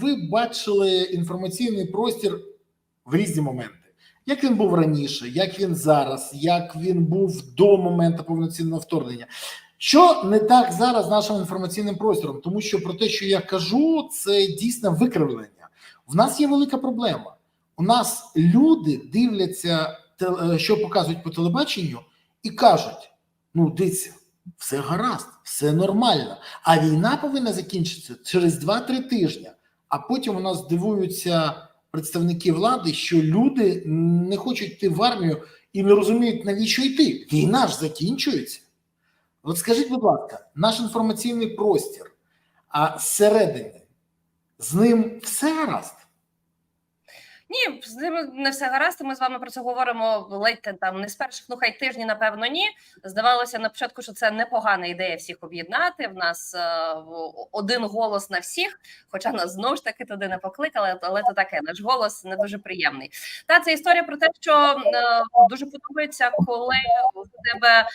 ви бачили інформаційний простір в різні моменти. Як він був раніше, як він зараз, як він був до моменту повноцінного вторгнення. Що не так зараз з нашим інформаційним простором? Тому що про те, що я кажу, це дійсно викривлення. В нас є велика проблема. У нас люди дивляться, що показують по телебаченню, і кажуть: ну, дивіться, все гаразд, все нормально. А війна повинна закінчитися через 2-3 тижні. А потім у нас дивуються представники влади, що люди не хочуть йти в армію і не розуміють, навіщо йти. Війна ж закінчується. От скажіть, будь ласка, наш інформаційний простір, а зсередини, з ним все гаразд? Ні, з ними не все гаразд. Ми з вами про це говоримо ледь там не з перших, ну хай тижні, напевно, ні. Здавалося на початку, що це непогана ідея всіх об'єднати. В нас е, один голос на всіх, хоча нас знову ж таки туди не покликали, але то таке наш голос не дуже приємний. Та це історія про те, що е, дуже подобається, коли у тебе е,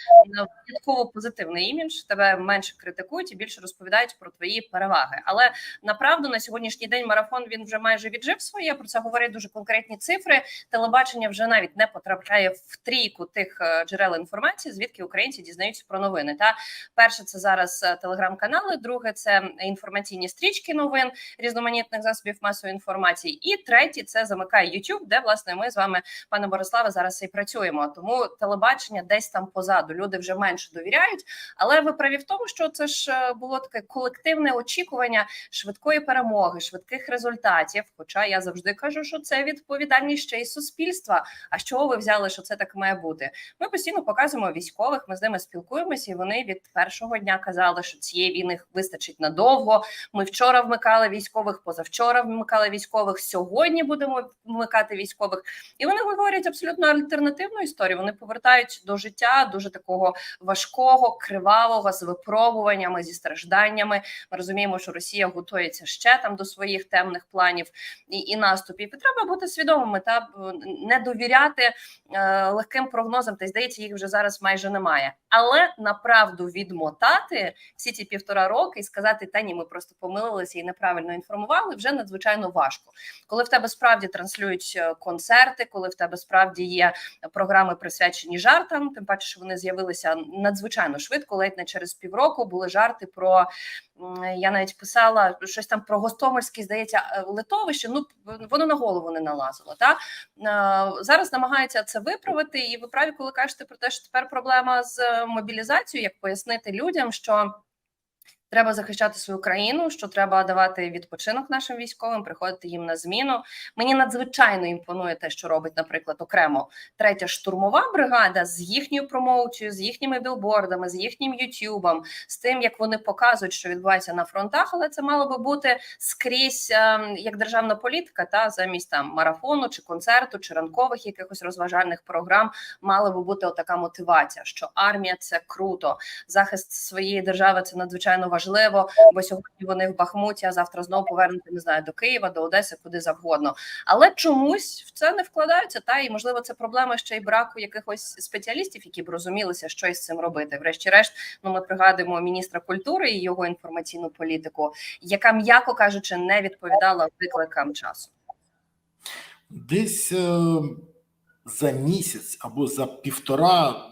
винятково позитивний імідж, тебе менше критикують і більше розповідають про твої переваги. Але направду на сьогоднішній день марафон він вже майже віджив своє. Про це говорять дуже конкретні цифри. Телебачення вже навіть не потрапляє в трійку тих е, джерел інформації, звідки українці дізнаються про новини. Та перше це зараз е, телеграм-канали, друге це інформаційні стрічки новин різноманітних засобів масової інформації. І третє це замикає YouTube, де власне ми з вами, пане Бориславе, зараз і працюємо. Тому телебачення десь там позаду. Люди вже менше довіряють. Але ви праві в тому, що це ж е, було таке колективне очікування швидкої перемоги, швидких результатів. Хоча я завжди кажу, що це відповідальність ще й суспільства. А з чого ви взяли, що це так має бути? Ми постійно показуємо військових, ми з ними спілкуємося, і вони від першого дня казали, що цієї війни вистачить надовго. Ми вчора вмикали військових, позавчора вмикали військових. Сьогодні будемо вмикати військових. І вони говорять абсолютно альтернативну історію. Вони повертають до життя дуже такого важкого, кривавого з випробуваннями зі стражданнями. Ми розуміємо, що Росія готується ще там до своїх темних планів і, і наступів. І треба бути свідомими та не довіряти е, легким прогнозам. Та й здається, їх вже зараз майже немає. Але направду відмотати всі ці півтора роки і сказати, та ні, ми просто помилилися і неправильно інформували. Вже надзвичайно важко. Коли в тебе справді транслюють е, концерти, коли в тебе справді є програми присвячені жартам, тим паче, що вони з'явилися надзвичайно швидко, ледь не через півроку були жарти про я навіть писала щось там про Гостомельське, здається, е, литовище. Ну воно на голову не налазило. Та Е, зараз намагаються це виправити, і ви праві, коли кажете про те, що тепер проблема з мобілізацією, як пояснити людям, що. Треба захищати свою країну, що треба давати відпочинок нашим військовим, приходити їм на зміну. Мені надзвичайно імпонує те, що робить, наприклад, окремо третя штурмова бригада з їхньою промоуцією, з їхніми білбордами, з їхнім ютюбом, з тим, як вони показують, що відбувається на фронтах, але це мало би бути скрізь ем, як державна політика, та замість там марафону чи концерту, чи ранкових якихось розважальних програм. Мала би бути отака мотивація, що армія це круто, захист своєї держави це надзвичайно важливо, бо сьогодні вони в Бахмуті, а завтра знову повернути не знаю до Києва, до Одеси, куди завгодно. Але чомусь в це не вкладаються. Та і можливо це проблема ще й браку якихось спеціалістів, які б розумілися, що із цим робити. Врешті-решт, ну ми пригадуємо міністра культури і його інформаційну політику, яка м'яко кажучи не відповідала викликам часу. Десь е, за місяць або за півтора,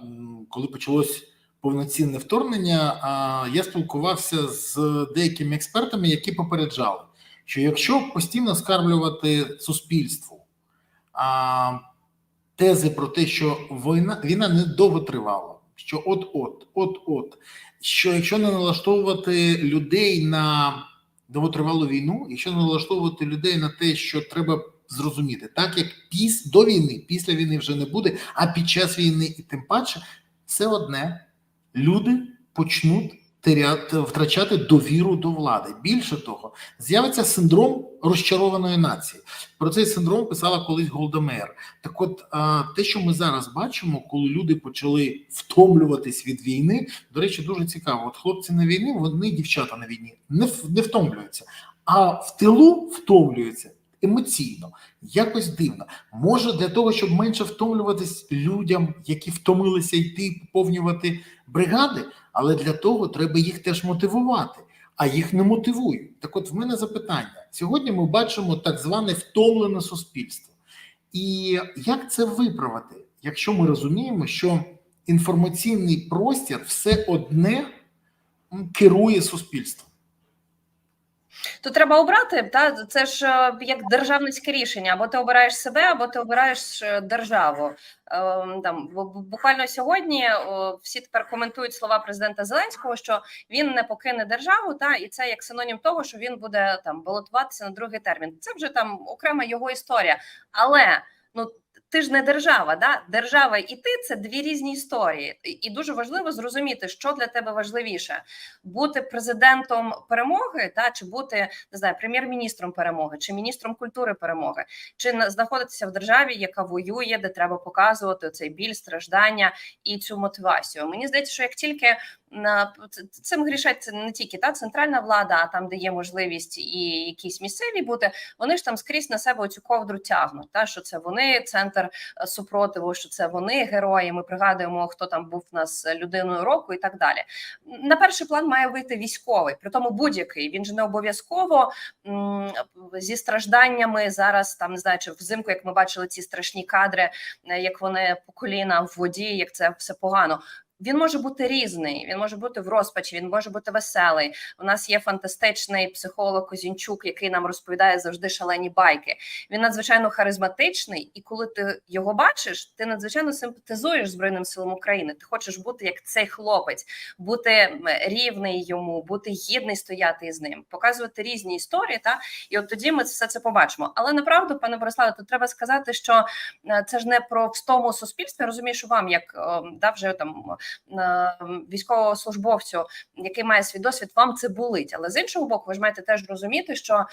коли почалось повноцінне вторгнення, а, я спілкувався з деякими експертами, які попереджали, що якщо постійно скармлювати суспільству а, тези про те, що війна, війна не довго тривала, що от-от, от-от, що якщо не налаштовувати людей на довготривалу війну, якщо не налаштовувати людей на те, що треба зрозуміти, так як піс до війни, після війни вже не буде, а під час війни, і тим паче, все одне люди почнуть теряти, втрачати довіру до влади. Більше того, з'явиться синдром розчарованої нації. Про цей синдром писала колись Голдомер. Так, от те, що ми зараз бачимо, коли люди почали втомлюватись від війни, до речі, дуже цікаво. От хлопці на війні, вони дівчата на війні не, не втомлюються, а в тилу втомлюються. Емоційно, якось дивно. Може, для того, щоб менше втомлюватись людям, які втомилися йти поповнювати бригади, але для того треба їх теж мотивувати. а їх не мотивують. Так, от в мене запитання: сьогодні ми бачимо так зване втомлене суспільство. І як це виправити, якщо ми розуміємо, що інформаційний простір все одне керує суспільством? То треба обрати, та це ж е, як державницьке рішення: або ти обираєш себе, або ти обираєш е, державу. Ем, Там бу- бу- буквально сьогодні о, всі тепер коментують слова президента Зеленського, що він не покине державу, та і це як синонім того, що він буде там балотуватися на другий термін. Це вже там окрема його історія. Але ну ти ж не держава, да? Держава і ти це дві різні історії, І- дуже важливо зрозуміти, що для тебе важливіше: бути президентом перемоги, та чи бути не знаю, прем'єр-міністром перемоги, чи міністром культури перемоги, чи на- знаходитися в державі, яка воює, де треба показувати цей біль, страждання і цю мотивацію. Мені здається, що як тільки цим грішать не тільки та центральна влада, а там, де є можливість і якісь місцеві бути, вони ж там скрізь на себе цю ковдру тягнуть. Та що це вони центр е, супротиву, що це вони герої. Ми пригадуємо, хто там був у нас людиною року і так далі. На перший план має вийти військовий, при тому будь-який. Він же не обов'язково зі стражданнями зараз. Там не знаю, чи взимку, як ми бачили ці страшні кадри, е, як вони по коліна в воді, як це все погано. Він може бути різний, він може бути в розпачі, він може бути веселий. У нас є фантастичний психолог Козінчук, який нам розповідає завжди шалені байки. Він надзвичайно харизматичний, і коли ти його бачиш, ти надзвичайно симпатизуєш Збройним силам України. Ти хочеш бути як цей хлопець, бути рівний йому, бути гідний стояти із ним, показувати різні історії. Та і от тоді ми все це побачимо. Але направду, пане Бориславе, тут треба сказати, що е, це ж не про встому суспільства. Я розумію, що вам, як е, да, вже там військовослужбовцю, який має свій досвід, вам це болить. Але з іншого боку, ви ж маєте теж розуміти, що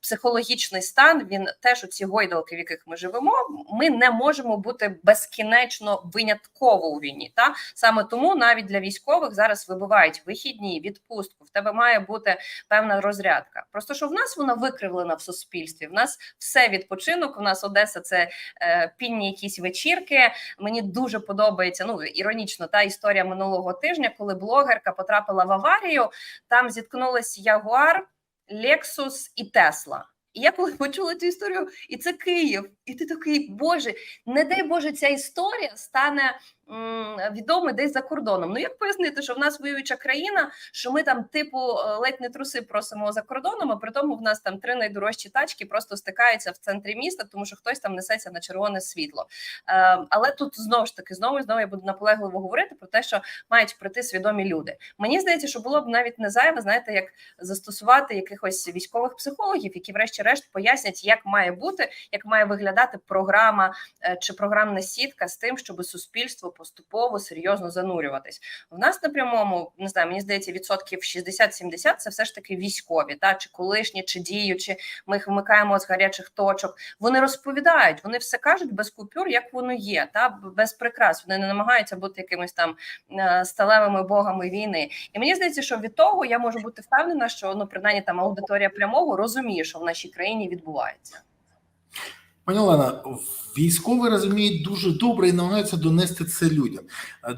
психологічний стан він теж у ці гойдалки, в яких ми живемо. Ми не можемо бути безкінечно винятково у війні. Та саме тому навіть для військових зараз вибивають вихідні, відпустку. В тебе має бути певна розрядка. Просто що в нас вона викривлена в суспільстві. В нас все відпочинок. У нас Одеса це е, пінні якісь вечірки. Мені дуже подобається. Ну іронічно, та історія минулого тижня, коли блогерка потрапила в аварію. Там зіткнулись Ягуар, Лексус і Тесла. І я коли почула цю історію, і це Київ, і ти такий, Боже, не дай Боже, ця історія стане м, відома десь за кордоном. Ну як пояснити, що в нас воююча країна, що ми там, типу, е, ледь не труси просимо за кордоном, а при тому в нас там три найдорожчі тачки просто стикаються в центрі міста, тому що хтось там несеться на червоне світло. Е, але тут знову ж таки, знову і знову я буду наполегливо говорити про те, що мають прийти свідомі люди. Мені здається, що було б навіть не зайве, знаєте, як застосувати якихось військових психологів, які, врешті-решт, пояснять, як має бути, як має виглядати програма е, чи програмна сітка з тим, щоб суспільство поступово серйозно занурюватись. В нас на прямому не знаю, мені здається, відсотків 60-70 це все ж таки військові, та чи колишні, чи діючі. Ми їх вмикаємо з гарячих точок. Вони розповідають, вони все кажуть без купюр, як воно є, та без прикрас. Вони не намагаються бути якимось там е, сталевими богами війни. І мені здається, що від того я можу бути впевнена, що ну принаймні там аудиторія прямого розуміє, що в нашій країні відбувається. Пані Олена, військові розуміють дуже добре і намагаються донести це людям.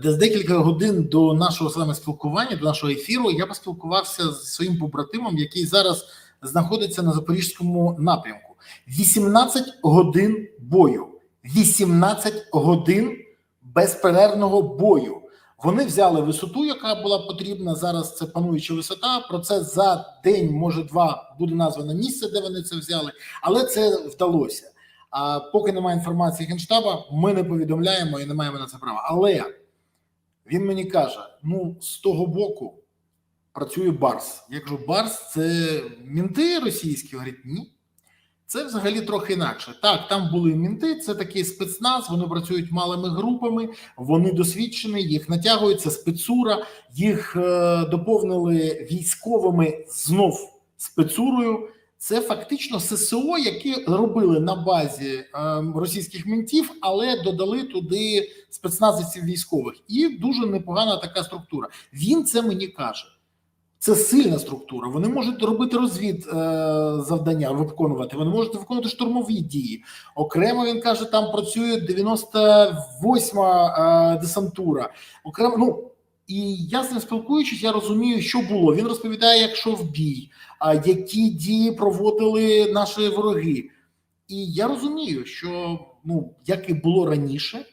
Десь декілька годин до нашого саме спілкування, до нашого ефіру, я поспілкувався з своїм побратимом, який зараз знаходиться на запорізькому напрямку. 18 годин бою, 18 годин безперервного бою. Вони взяли висоту, яка була потрібна. Зараз це пануюча висота. Про це за день, може два, буде названо місце, де вони це взяли, але це вдалося. А поки немає інформації генштаба, ми не повідомляємо і не маємо на це права. Але він мені каже: ну, з того боку працює Барс. Я кажу, Барс це мінти російські. Говорять, ні. Це взагалі трохи інакше. Так, там були мінти, це такий спецназ, вони працюють малими групами, вони досвідчені, їх натягують, це спецура, їх е, доповнили військовими знов спецурою. Це фактично ССО, які робили на базі е, російських мінтів, але додали туди спецназівців військових. І дуже непогана така структура. Він це мені каже. Це сильна структура. Вони можуть робити розвід е, завдання, виконувати. Вони можуть виконувати штурмові дії. Окремо він каже, там працює 98-ма е, десантура. Окремо, ну І я з ним спілкуючись, я розумію, що було. Він розповідає, як йшов бій, а які дії проводили наші вороги. І я розумію, що ну як і було раніше,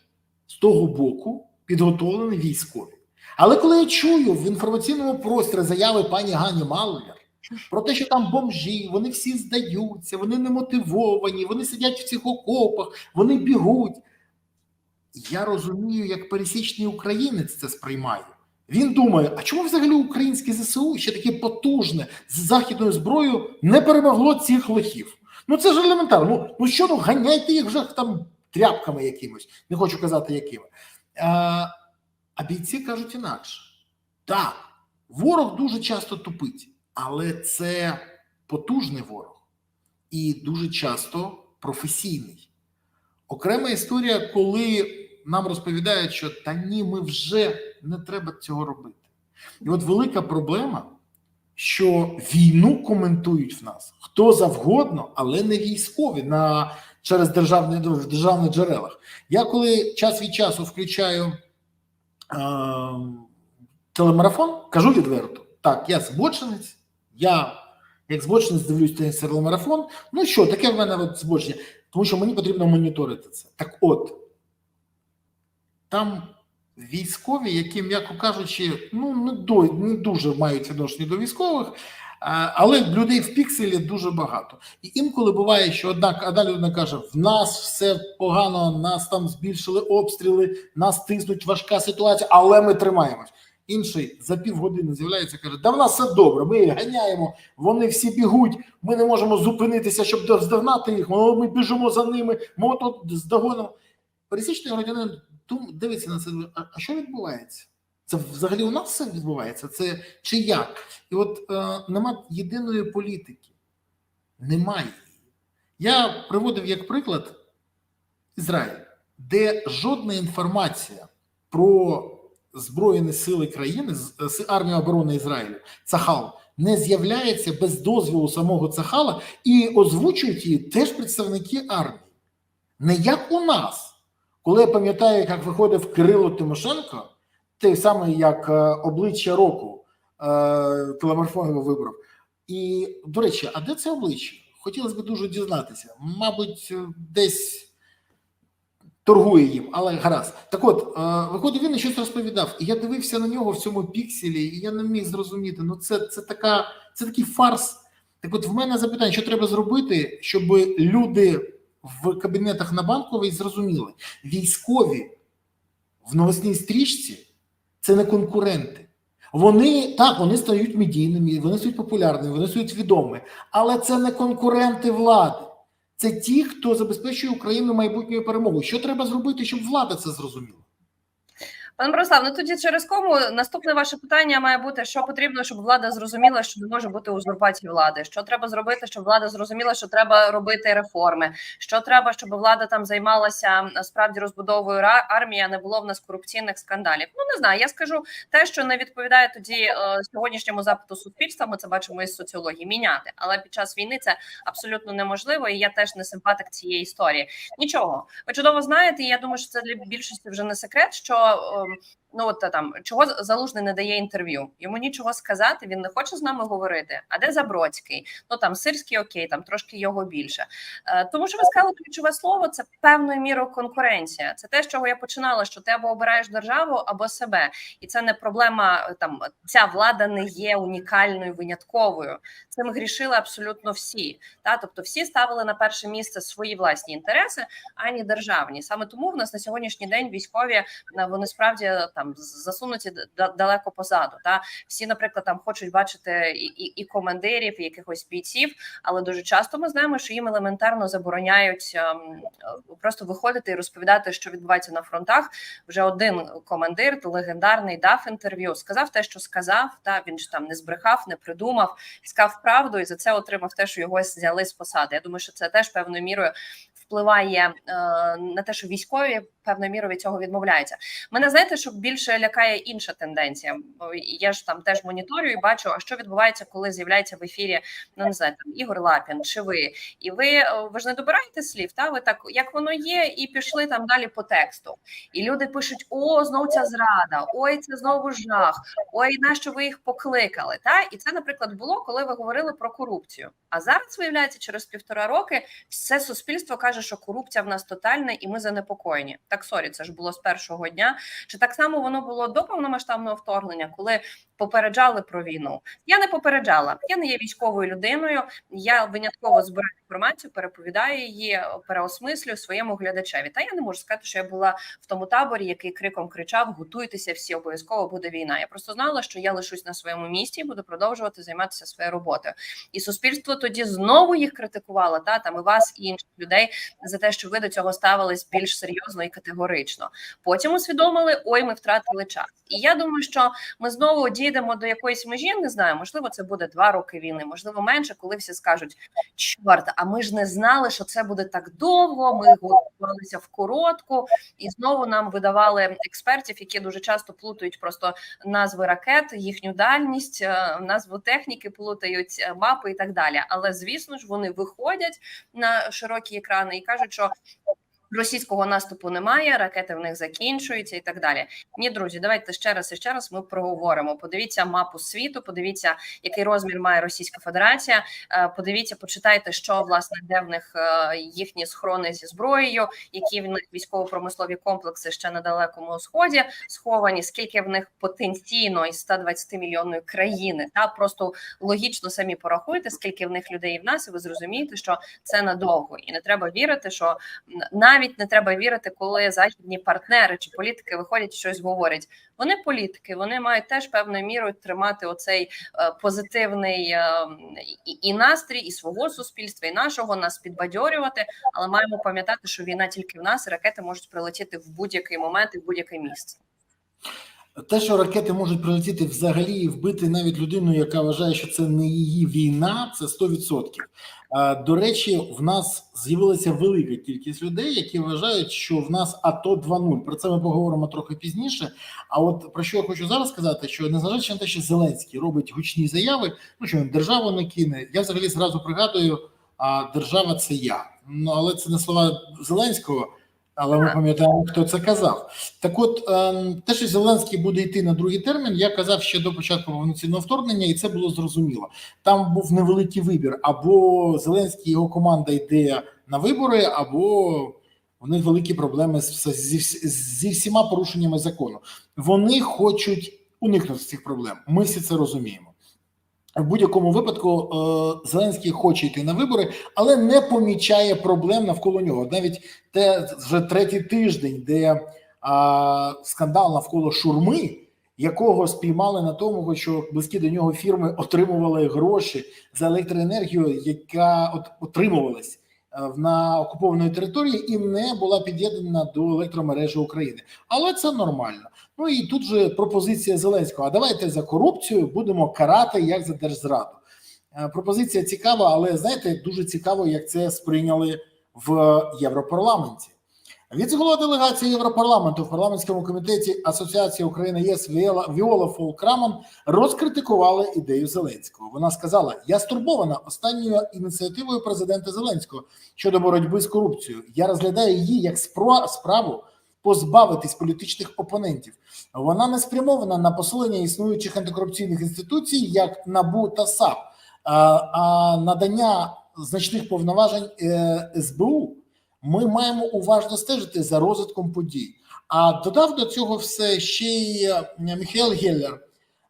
з того боку підготовлені військові. Але коли я чую в інформаційному просторі заяви пані Гані Малер про те, що там бомжі, вони всі здаються, вони не мотивовані, вони сидять в цих окопах, вони бігуть. Я розумію, як пересічний українець це сприймає. Він думає: а чому взагалі українське ЗСУ ще таке потужне з західною зброєю не перемогло цих лихів? Ну це ж елементарно. Ну, ну що ну ганяйте їх вже там тряпками якимось, не хочу казати якими. А, а бійці кажуть інакше. Так, ворог дуже часто тупить, але це потужний ворог і дуже часто професійний. Окрема історія, коли нам розповідають, що та ні, ми вже не треба цього робити. І от велика проблема, що війну коментують в нас хто завгодно, але не військові на через державні в державних джерелах. Я коли час від часу включаю е, телемарафон, кажу відверто: так, я збочинець, я як збочинець дивлюсь цей телемарафон. Ну що, таке в мене от збочення, тому що мені потрібно моніторити це. Так от, там військові, які, м'яко кажучи, ну не, до, не дуже мають відношення до військових, але людей в пікселі дуже багато. І інколи буває, що одна, одна людина каже: в нас все погано, нас там збільшили обстріли, нас тиснуть важка ситуація, але ми тримаємось. Інший за півгодини з'являється, каже: да в нас все добре, ми їх ганяємо, вони всі бігуть, ми не можемо зупинитися, щоб здогнати їх. Ми біжимо за ними, ми тут здогонимо. Пересічний громадянин дум- дивиться на це, а, що відбувається? Це взагалі у нас все відбувається? Це чи як? І от е, нема єдиної політики. Немає. її. Я приводив як приклад Ізраїль, де жодна інформація про Збройні сили країни, армію оборони Ізраїлю, Цахал, не з'являється без дозволу самого Цахала і озвучують її теж представники армії. Не як у нас. Коли я пам'ятаю, як виходив Кирило Тимошенко, той самий як е, обличчя року е, телемарафон вибрав. І, до речі, а де це обличчя? Хотілося б дуже дізнатися. Мабуть, десь торгує їм, але гаразд. Так от, е, виходить, він щось розповідав, і я дивився на нього в цьому пікселі, і я не міг зрозуміти. Ну, це, це, така, це такий фарс. Так от, в мене запитання, що треба зробити, щоб люди в кабінетах на банковій зрозуміли, військові в новосній стрічці це не конкуренти. Вони так, вони стають медійними, вони стають популярними, вони стають відомими, але це не конкуренти влади. Це ті, хто забезпечує Україну майбутньою перемогою. Що треба зробити, щоб влада це зрозуміла? Пане Мирослав, ну тоді через кому наступне ваше питання має бути: що потрібно, щоб влада зрозуміла, що не може бути узурпації влади. Що треба зробити, щоб влада зрозуміла, що треба робити реформи? Що треба, щоб влада там займалася справді розбудовою армії, а не було в нас корупційних скандалів? Ну не знаю. Я скажу те, що не відповідає тоді е, сьогоднішньому запиту суспільства. Ми це бачимо із соціології міняти, але під час війни це абсолютно неможливо. І я теж не симпатик цієї історії. Нічого, ви чудово знаєте. і Я думаю, що це для більшості вже не секрет. Що ем, ну от там чого залужний не дає інтерв'ю. Йому нічого сказати. Він не хоче з нами говорити. А де Забродський? Ну там сирський окей, там трошки його більше. Е, тому що ви сказали ключове слово це певною мірою конкуренція. Це те, з чого я починала. Що ти або обираєш державу, або себе, і це не проблема. е, Там ця влада не є унікальною винятковою. Цим грішили абсолютно всі. Та тобто, всі ставили на перше місце свої власні інтереси, ані державні. Саме тому в нас на сьогоднішній день військові е, вони справді там засунуті д- далеко позаду. Та всі, наприклад, там хочуть бачити і, і, і командирів, і якихось бійців, але дуже часто ми знаємо, що їм елементарно забороняють ем, е, просто виходити і розповідати, що відбувається на фронтах. Вже один командир, легендарний, дав інтерв'ю, сказав те, що сказав. Та він ж там не збрехав, не придумав, сказав правду, і за це отримав те, що його зняли з посади. Я думаю, що це теж певною мірою впливає е, на те, що військові певною мірою від цього відмовляються. Мене знаєте, що більше лякає інша тенденція. Я ж там теж моніторю і бачу, а що відбувається, коли з'являється в ефірі, ну не знаю, там Ігор Лапін чи ви, і ви е, ви ж не добираєте слів, та ви так як воно є, і пішли там далі по тексту. І люди пишуть: о, знову ця зрада, ой, це знову жах, ой, нащо ви їх покликали? Та і це, наприклад, було, коли ви говорили про корупцію. А зараз виявляється, через півтора роки все суспільство каже, що корупція в нас тотальна, і ми занепокоєні. Так сорі, це ж було з першого дня. Чи так само воно було до повномасштабного вторгнення, коли попереджали про війну? Я не попереджала. Я не є військовою людиною. Я винятково збираю інформацію, переповідаю її, переосмислюю своєму глядачеві. Та я не можу сказати, що я була в тому таборі, який криком кричав: готуйтеся, всі обов'язково буде війна. Я просто знала, що я лишусь на своєму місці і буду продовжувати займатися своєю роботою. І суспільство тоді знову їх критикувало, та там і вас, і інших людей за те, що ви до цього ставились більш серйозно і категорично. Потім усвідомили, ой, ми втратили час. І я думаю, що ми знову дійдемо до якоїсь межі. Не знаю, можливо, це буде два роки війни, можливо, менше, коли всі скажуть: чорт, а ми ж не знали, що це буде так довго. Ми готувалися в коротку, і знову нам видавали експертів, які дуже часто плутають просто назви ракет, їхню дальність, е, назву техніки, плутають е, мапи і так далі. Але звісно ж, вони виходять на широкі екрани і кажуть, що. Російського наступу немає, ракети в них закінчуються і так далі. Ні, друзі, давайте ще раз і ще раз ми проговоримо. Подивіться мапу світу, подивіться, який розмір має Російська Федерація. Е, Подивіться, почитайте, що власне де в них е, їхні схорони зі зброєю, які в них військово-промислові комплекси ще на далекому сході сховані. Скільки в них потенційно із 120 мільйонної країни, та просто логічно самі порахуйте, скільки в них людей і в нас, і ви зрозумієте, що це надовго, і не треба вірити, що м, навіть не треба вірити, коли західні партнери чи політики виходять щось говорять. Вони політики, вони мають теж певною мірою тримати оцей е, позитивний е, і, настрій, і свого суспільства, і нашого нас підбадьорювати. Але маємо пам'ятати, що війна тільки в нас, і ракети можуть прилетіти в будь-який момент і в будь-яке місце. Те, що ракети можуть прилетіти взагалі і вбити навіть людину, яка вважає, що це не її війна, це 100%. А, До речі, в нас з'явилася велика кількість людей, які вважають, що в нас АТО 2.0. Про це ми поговоримо трохи пізніше. А от про що я хочу зараз сказати, що незважаючи на те, що Зеленський робить гучні заяви, ну що він державу не кине, я взагалі зразу пригадую, а держава це я. Ну але це не слова Зеленського. Але ми пам'ятаємо, хто це казав. Так, от ем, те, що Зеленський буде йти на другий термін, я казав ще до початку повноцінного вторгнення, і це було зрозуміло. Там був невеликий вибір: або Зеленський і його команда йде на вибори, або них великі проблеми зі всіма порушеннями закону. Вони хочуть уникнути цих проблем. Ми всі це розуміємо. В будь-якому випадку е, Зеленський хоче йти на вибори, але не помічає проблем навколо нього. Навіть те вже третій тиждень, де а, скандал навколо шурми, якого спіймали на тому, що близькі до нього фірми отримували гроші за електроенергію, яка от отримувалась е, на окупованій території і не була під'єднана до електромережі України. Але це нормально. Ну і тут же пропозиція Зеленського: а давайте за корупцію будемо карати як за держзраду. Е, Пропозиція цікава, але знаєте, дуже цікаво, як це сприйняли в Європарламенті. Віце-голова делегації Європарламенту в парламентському комітеті Асоціації України ЄС Віола, Віола Фолкраман розкритикувала ідею Зеленського. Вона сказала: Я стурбована останньою ініціативою президента Зеленського щодо боротьби з корупцією. Я розглядаю її як спро- справу позбавитись політичних опонентів. Вона не спрямована на посилення існуючих антикорупційних інституцій, як НАБУ та САП, а, надання значних повноважень е, СБУ. Ми маємо уважно стежити за розвитком подій. А додав до цього все ще й е, Геллер,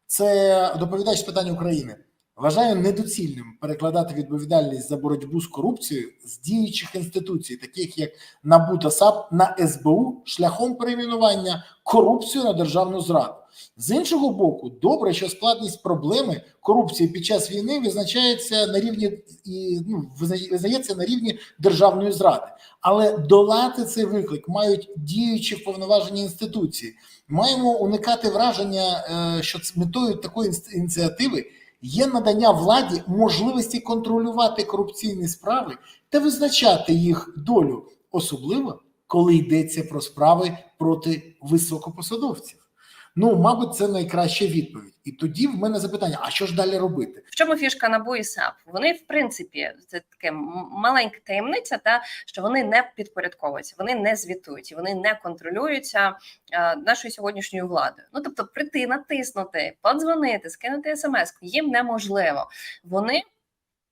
це доповідач з питань України. Вважаю недоцільним перекладати відповідальність за боротьбу з корупцією з діючих інституцій, таких як НАБУ та САП, на СБУ шляхом перейменування корупцію на державну зраду. З іншого боку, добре, що складність проблеми корупції під час війни визначається на рівні і ну визнається на рівні державної зради, але долати цей виклик мають діючі вповноважені інституції. Маємо уникати враження, е, що метою такої ініціативи є надання владі можливості контролювати корупційні справи та визначати їх долю, особливо коли йдеться про справи проти високопосадовців. Ну, мабуть, це найкраща відповідь. І тоді в мене запитання: а що ж далі робити? В чому фішка НАБУ і САП? Вони, в принципі, це таке маленька таємниця, та що вони не підпорядковуються, вони не звітують, вони не контролюються е, нашою сьогоднішньою владою. Ну тобто, прийти, натиснути, подзвонити, скинути смс їм неможливо. Вони.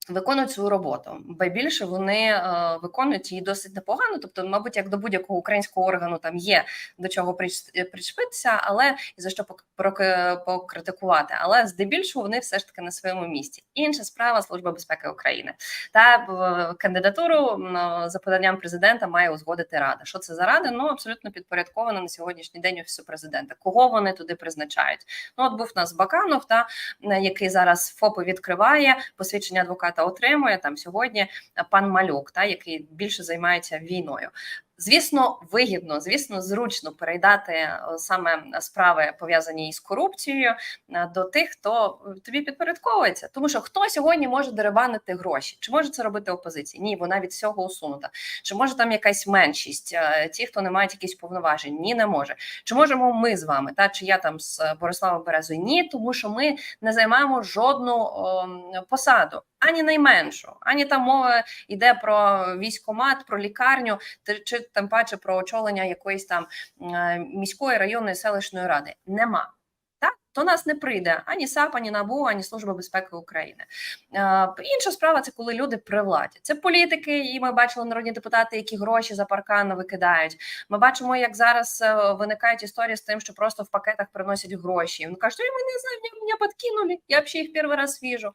Виконують свою роботу, ба більше вони е, виконують її досить непогано. Тобто, мабуть, як до будь-якого українського органу там є до чого прич- причепитися, але і за що покритикувати. Але здебільшого вони все ж таки на своєму місці. Інша справа Служба безпеки України та е, кандидатуру за поданням президента має узгодити рада. Що це за рада? Ну абсолютно підпорядкована на сьогоднішній день офісу президента. Кого вони туди призначають? Ну от був у нас Баканов, та е, який зараз ФОПи відкриває, посвідчення адвоката отримує там сьогодні. е, Пан Малюк, та який більше займається війною. Звісно, вигідно, звісно, зручно передати е, саме справи пов'язані із корупцією е, до тих, хто тобі підпорядковується. Тому що хто сьогодні може деребанити гроші? Чи може це робити опозиція? Ні, вона від всього усунута. Чи може там якась меншість? Ті, хто не мають якісь повноважень? Ні, не може. Чи можемо ми з вами? Та чи я там з Бориславом Березою? Ні, тому що ми не займаємо жодну о, посаду, ані найменшу, ані там мова йде про військомат, про лікарню, чи тим паче про очолення якоїсь там е, міської районної селищної ради. Нема. До нас не прийде ані САП, ані НАБУ, ані Служба безпеки України. Е, інша справа це коли люди при владі. Це політики, і ми бачили народні депутати, які гроші за паркан викидають. Ми бачимо, як зараз е, виникають історії з тим, що просто в пакетах приносять гроші. Він каже, «Ой, ми не мене, подкинули, я взагалі їх перший раз віжу.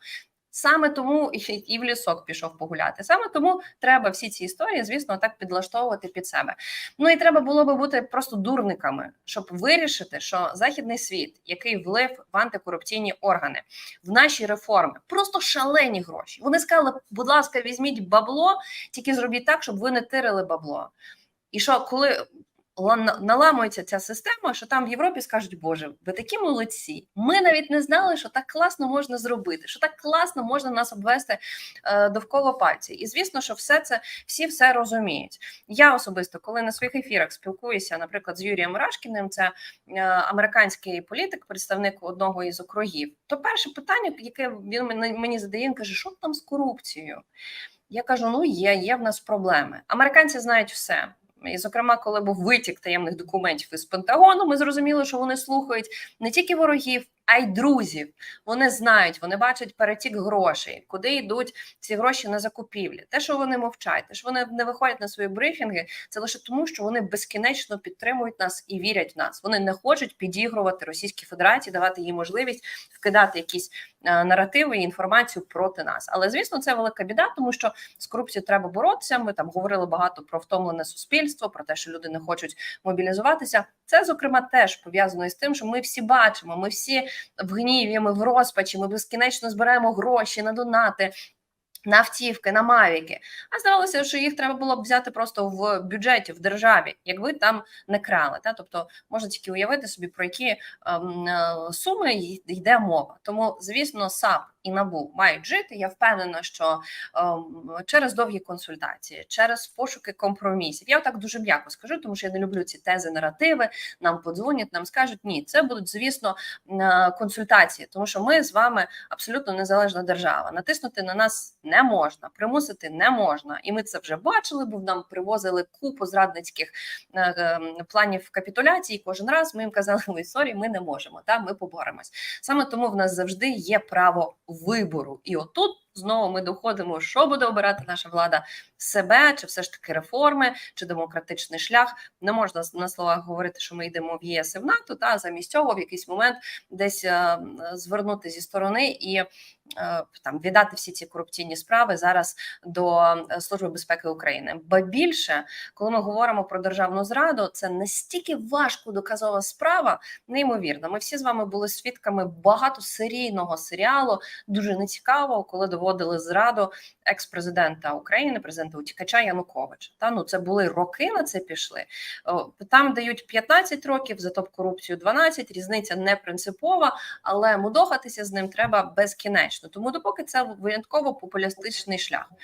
Саме тому і, в лісок пішов погуляти. Саме тому треба всі ці історії, звісно, так підлаштовувати під себе. Ну і треба було би бути просто дурниками, щоб вирішити, що західний світ, який влив в антикорупційні органи, в наші реформи, просто шалені гроші. Вони сказали, будь ласка, візьміть бабло, тільки зробіть так, щоб ви не тирили бабло. І що коли наламується ця система, що там в Європі скажуть, Боже, ви такі молодці. Ми навіть не знали, що так класно можна зробити, що так класно можна нас обвести е, довкола пальці. І звісно, що все це всі все розуміють. Я особисто, коли на своїх ефірах спілкуюся, наприклад, з Юрієм Рашкіним, це е, американський політик, представник одного із округів, то перше питання, яке він мені, задає, він каже, що там з корупцією? Я кажу: ну є, є в нас проблеми. Американці знають все. І, зокрема, коли був витік таємних документів із Пентагону, ми зрозуміли, що вони слухають не тільки ворогів, а й друзів. Вони знають, вони бачать перетік грошей, куди йдуть ці гроші на закупівлі. Те, що вони мовчать, те, що вони не виходять на свої брифінги, це лише тому, що вони безкінечно підтримують нас і вірять в нас. Вони не хочуть підігрувати Російській Федерації, давати їй можливість вкидати якісь е, наративи і інформацію проти нас. Але звісно, це велика біда, тому що з корупцією треба боротися. Ми там говорили багато про втомлене суспільство, про те, що люди не хочуть мобілізуватися. Це зокрема теж пов'язано із тим, що ми всі бачимо, ми всі в гніві, ми в розпачі, ми безкінечно збираємо гроші на донати. На автівки, на мавіки. А здавалося, що їх треба було б взяти просто в бюджеті, в державі, якби там не крали. Та? Тобто можна тільки уявити собі, про які ем, е, суми йде мова. Тому, звісно, САП і НАБУ мають жити. Я впевнена, що ем, через довгі консультації, через пошуки компромісів. Я так дуже м'яко скажу, тому що я не люблю ці тези, наративи. Нам подзвонять, нам скажуть, ні, це будуть, звісно, е, консультації, тому що ми з вами абсолютно незалежна держава. Натиснути на нас не можна, примусити не можна. І ми це вже бачили, бо нам привозили купу зрадницьких е, е, планів капітуляції. Кожен раз ми їм казали, сорі, ми не можемо. Та ми поборемось. Саме тому в нас завжди є право вибору. І отут знову ми доходимо, що буде обирати наша влада себе, чи все ж таки реформи, чи демократичний шлях. Не можна на словах говорити, що ми йдемо в ЄС і в НАТО, та замість цього в якийсь момент десь е, звернути зі сторони і е, там віддати всі ці корупційні справи зараз до е, Служби безпеки України. Ба більше, коли ми говоримо про державну зраду, це настільки важко доказова справа, неймовірно. Ми всі з вами були свідками багатосерійного серіалу. Дуже нецікаво, коли доводили зраду екс-президента України, президента утікача Януковича. Та ну це були роки на це пішли. Там дають 15 років за топ-корупцію 12, Різниця не принципова, але мудохатися з ним треба безкінечно. Тому допоки це винятково популістичний шлях.